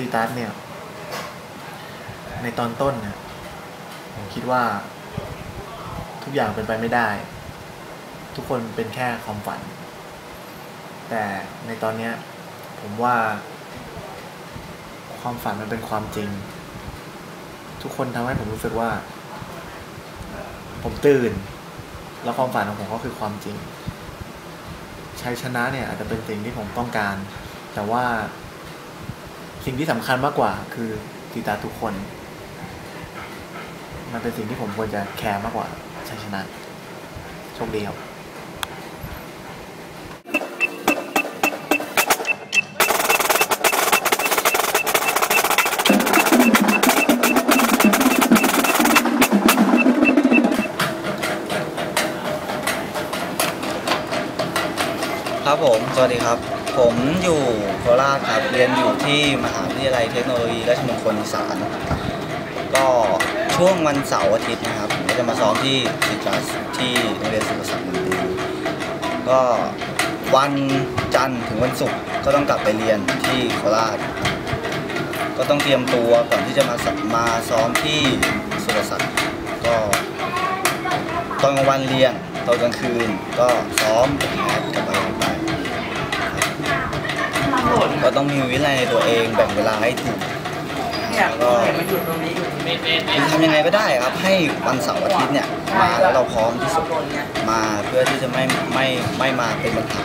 ซีตัสเนี่ย ในตอนต้นเนี่ยผมคิดว่า ทุกอย่างเป็นไปไม่ได้ ทุกคนเป็นแค่ความฝัน แต่ในตอนเนี้ยผมว่า ความฝันมันเป็นความจริง ทุกคนทำให้ผมรู้สึกว่า ผมตื่น แล้วความฝันของผมก็คือความจริงชัยชนะเนี่ยอาจจะเป็นสิ่งที่ผมต้องการ แต่ว่า สิ่งที่สำคัญมากกว่า คือสีตาทุกคน มันเป็นสิ่งที่ผมควรจะแคร์มากกว่าชัยชนะโชคดีครับครับผม สวัสดีครับ ผมอยู่โคราชครับเรียนอยู่ที่มหาวิทยาลัยเทคโนโลยีราชมงคลอีสานก็ช่วงวันเสาร์อาทิตย์นะครับผมก็จะมาซ้อมที่ซิจัสที่โรงเรียนสุรศักดิ์ดนตรีก็วันจันทร์ถึงวันศุกร์ก็ต้องกลับไปเรียนที่โคราช ก็ต้องเตรียมตัวก่อนที่จะมาสมาซ้อมที่สุรศักดิ์ก็ตอนกลางวันเรียนตอนกลางคืนก็ซ้อมแอดกับอะไรไป ก็ต้องมีวินัยในตัวเองแบ่งเวลาให้ถูกแล้วก็คือทำยังไงก็ได้ครับให้วันเสาร์อาทิตย์เนี่ยมาแล้วเราพร้อมที่สุดมาเพื่อที่จะไม่ไม่ไม่มาเป็นปัญหา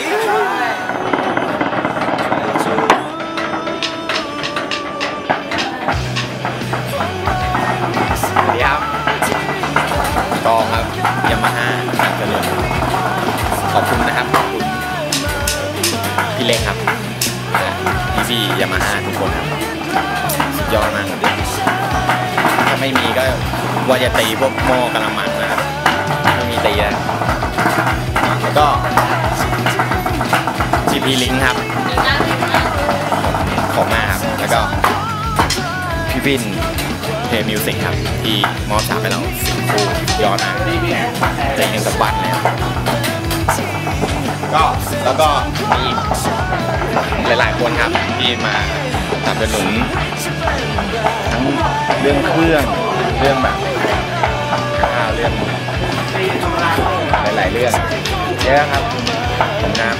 ี่ ไม่มีก็ว่าจะตีพวกหม้อกระมังนะครับไม่มีตีแล้วแล้วก็ GP Link ครับ ขอบมากครับ แล้วก็พี่วินเพย์มิวสิกครับ ที่มอบฉากให้เราสิบคู่ยอดนะเจ๋งยังกับบัตรเลยครับก็แล้วก็มีหลายๆคนครับที่มา สนับสนุนทั้งเรื่องเครื่องเรื่องแบบค่าเรื่องหลายๆเรื่องเยอะครับผมนะครับ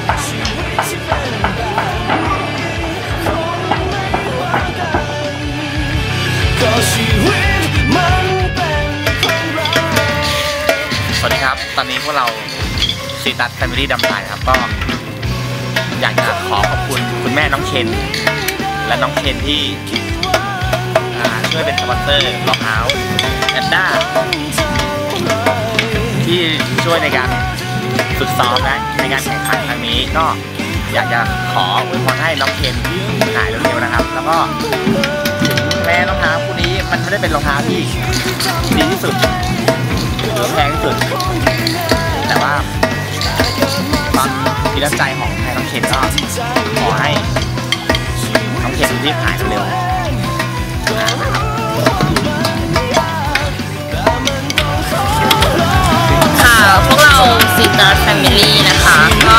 ก็ชีวิตมันเป็นของเราสวัสดีครับ ตอนนี้พวกเราซีตัสแฟมิลี่ดำไทยครับก็อยากจะขอขอบคุณคุณแม่น้องเคน และน้องเคนที่ช่วยเป็นสปอนเซอร์รองเท้าแอนด้าที่ช่วยในการฝึกซ้อมและในการแข่งขันครั้งนี้ก็อยากจะขออวยพรให้น้องเคนหายเร็วๆนะครับ แล้วก็ถึงแม้รองเท้าคู่นี้มันไม่ได้เป็นรองเท้าที่ดีที่สุดหรือแพงที่สุด แต่ว่าความมีน้ำใจของไทยน้องเคนก็ขอให้ คนรีบหายเร็วๆนะครับค่ะ พวกเราซีตาร์แฟมิลี่นะคะ ก็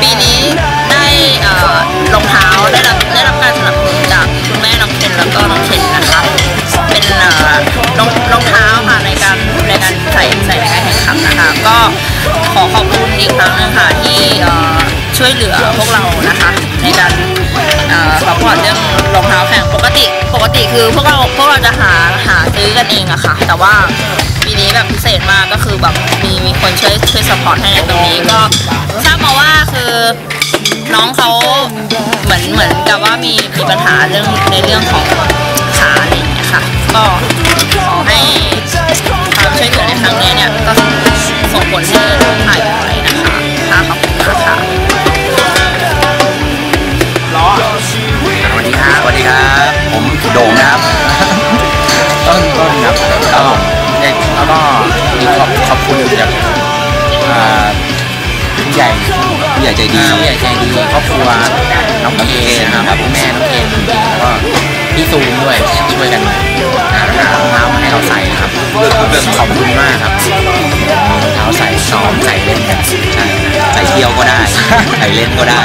ปีนี้ได้รองเท้าได้รับได้รับการสนับสนุนจากคุณแม่น้องเคนแล้วก็น้องเคนนะคะ เป็นรองรองเท้าค่ะในการในการใส่ใส่ในการแข่งขันนะคะ ก็ขอขอบคุณอีกครั้งนึงค่ะที่ช่วยเหลือพวกเรานะคะ ในการ ซัพพอร์ตเรื่องรองเท้าแข่งปกติปกติคือพวกเราพวกเราจะหาหาซื้อกันเองอะค่ะ แต่ว่าปีนี้แบบพิเศษมากก็คือแบบมีมีคนช่วยช่วยซัพพอร์ตให้ในตรงนี้ก็ทราบมาว่าคือน้องเขาเหมือนเหมือนกับว่ามีมีปัญหาเรื่องในเรื่องของขาอะไรอย่างเงี้ยค่ะ ก็ขอให้ความช่วยเหลือในครั้งนี้เนี่ยก็ส่งผลให้หายไวนะคะค่ะขอบคุณมากค่ะ ผู้ใหญ่ผู้ใหญ่ใจดีผู้ใหญ่ใจดีครอบครัวน้องเอนะครับคุณแม่น้องเอแล้วก็พี่ซูมด้วยช่วยกันหารองเท้ามาให้เราใส่นะครับขอบคุณมากครับรองเท้าใส่ซ้อมใส่เล่นกันใช่ใส่เที่ยวก็ได้ ใส่เล่นก็ได้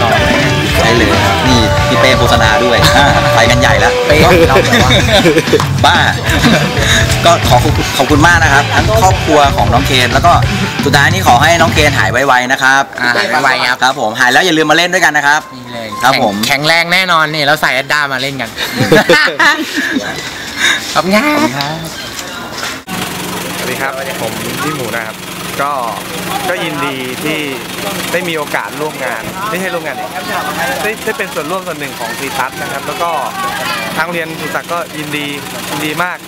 ลองเลยนะใช่เลยนี่ พี่เป้โฆษณาด้วยอ่าไปกันใหญ่แล้วเป้เราแบบว่าบ้า ก็ขอขอบคุณขอบคุณมากนะครับ ทั้งครอบครัวของน้องเคนแล้วก็สุดท้ายนี้ขอให้น้องเคนหายไวๆนะครับอ่าหายไวๆครับ ครับผมหายแล้วอย่าลืมมาเล่นด้วยกันนะครับ นี่เลยครับแข็งผม แข็งแรงแน่นอนนี่เราใส่แอดด้ามาเล่นกัน ขอบคุณครับ สวัสดีครับ ผมพี่หมูนะครับ ก็ก็ยินดีที่ได้มีโอกาสร่วมงาน ไม่ใช่ร่วมงานดิได้ได้เป็นส่วนร่วมส่วนหนึ่งของซีทัศนะครับ แล้วก็ทางเรียนสุศักดิ์ก็ยินดียินดีมาก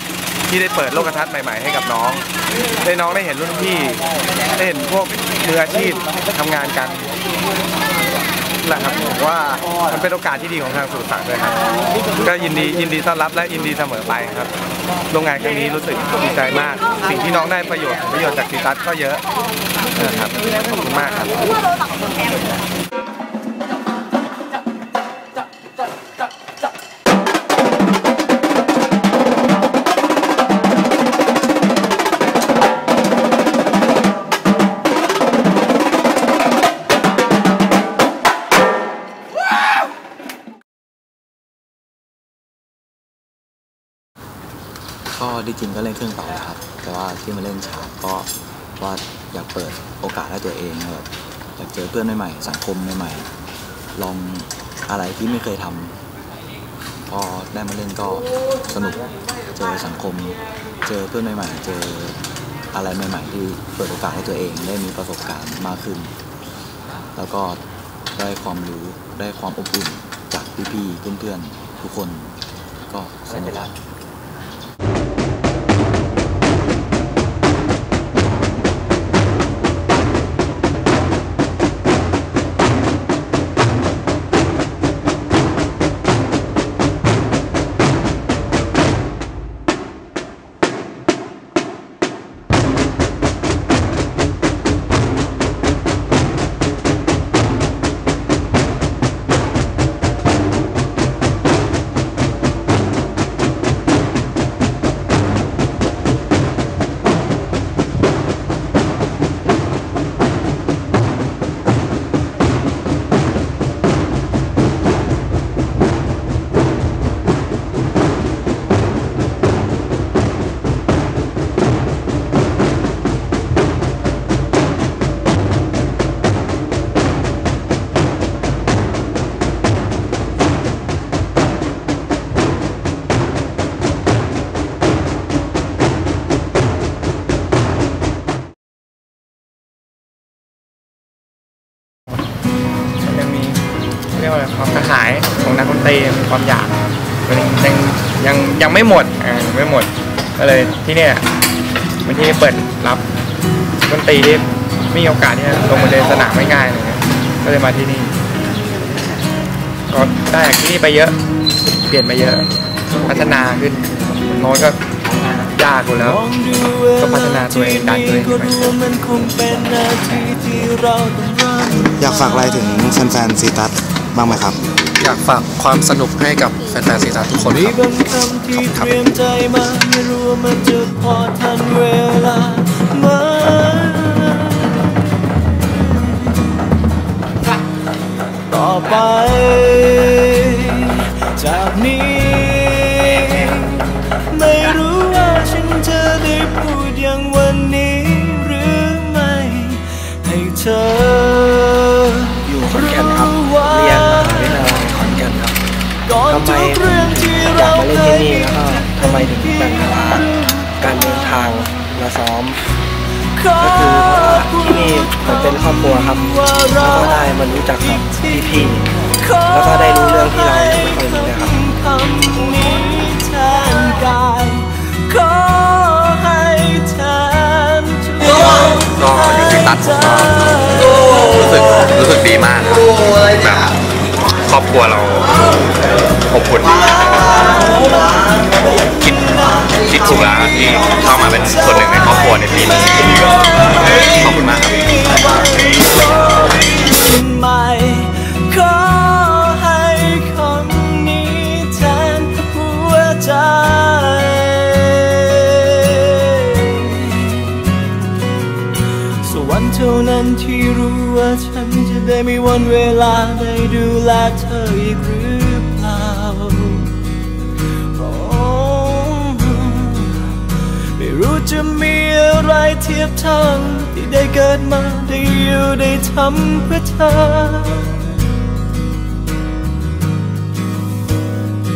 ที่ได้เปิดโลกทัศน์ใหม่ ๆ ให้กับน้อง ได้น้องได้เห็นรุ่นพี่ได้เห็นพวกมืออาชีพทำงานกัน แหละครับผมว่ามันเป็นโอกาสที่ดีของทางสุสานด้วยครับ ก็ยินดียินดีต้อนรับและยินดีเสมอไปครับโรงงานครั้งนี้รู้สึกดีใจมาก สิ่งที่น้องได้ประโยชน์ประโยชน์จากซีตัสก็เยอะนะครับขอบคุณมากครับ ก็ที่จริงก็เล่นเครื่องเป่าแหละครับ แต่ว่าที่มาเล่นฉากก็ว่าอยากเปิดโอกาสให้ตัวเองแบบอยากเจอเพื่อนใหม่ๆสังคมใหม่ๆลองอะไรที่ไม่เคยทำพอได้มาเล่นก็สนุกเจอสังคม เจอเพื่อนใหม่ๆ เจออะไรใหม่ ๆ ที่เปิดโอกาสให้ตัวเองได้มีประสบการณ์มากขึ้น แล้วก็ได้ความรู้ได้ความอบอุ่นจากพี่ๆเพื่อนๆทุกคนก็สนุกครับ หมดอ่ายังไม่หมด ก็เลยที่เนี่ยเป็นที่เปิดรับดนตรีที่ไม่มีโอกาสที่จะลงมาเดินสนามง่ายๆเงี้ยก็เลยมาที่นี่ ก็ได้จากที่นี่ไปเยอะ เปลี่ยนไปเยอะ พัฒนาขึ้นโน้ตก็ยากอยู่แล้ว ก็พัฒนาตัวเองดันตัวเองขึ้นไปอยากฝากอะไรถึงแฟนๆซีตัสบ้างไหมครับ อยากฝากความสนุกให้กับแฟนๆซีซันทุกคนครับบางคำที่เตรียมใจมาไม่รู้ว่ามันจะพอทันเวลาไหมต่อไป จากนี้ ไม่รู้ว่าฉันจะได้พูดอย่างวันนี้หรือไม่ ให้เธอ รอบครัวครับว่าแล้เราวก็ได้มารู้จักกับพี่ๆแล้วก็ได้รู้เรื่องที่เรายังไม่เคยรู้เลยครับคำนี้แทนกายขอให้แทนใจก็อยู่ที่ตัดผมก็รู้สึกรู้สึกดีมากครับแบบครอบครัวเราอบอุ่นดีคิดคิดถูกแล้วที่เข้ามาเป็นส่วนหนึ่งในครอบครัวในปีนี้ขอบคุณมากครับ วันเท่านั้นที่รู้ว่าฉันจะได้มีวันเวลาได้ดูแลเธออีกหรือเปล่าโอ้ไม่รู้จะมีอะไรเทียบเท่ง ได้เกิดมาได้อยู่ได้ทำเพื่อเธอ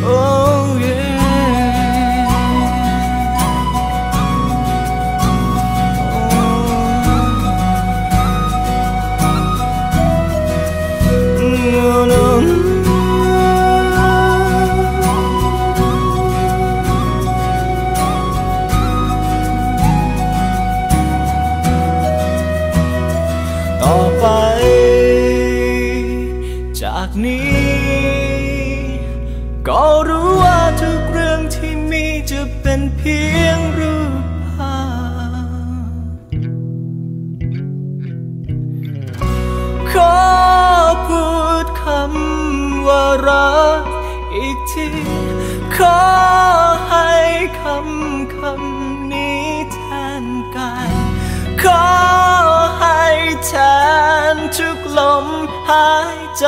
Oh yeah. ก็รู้ว่าทุกเรื่องที่มีจะเป็นเพียงรูปภาพขอพูดคำว่ารักอีกที ขอให้ ทุกลมหายใจ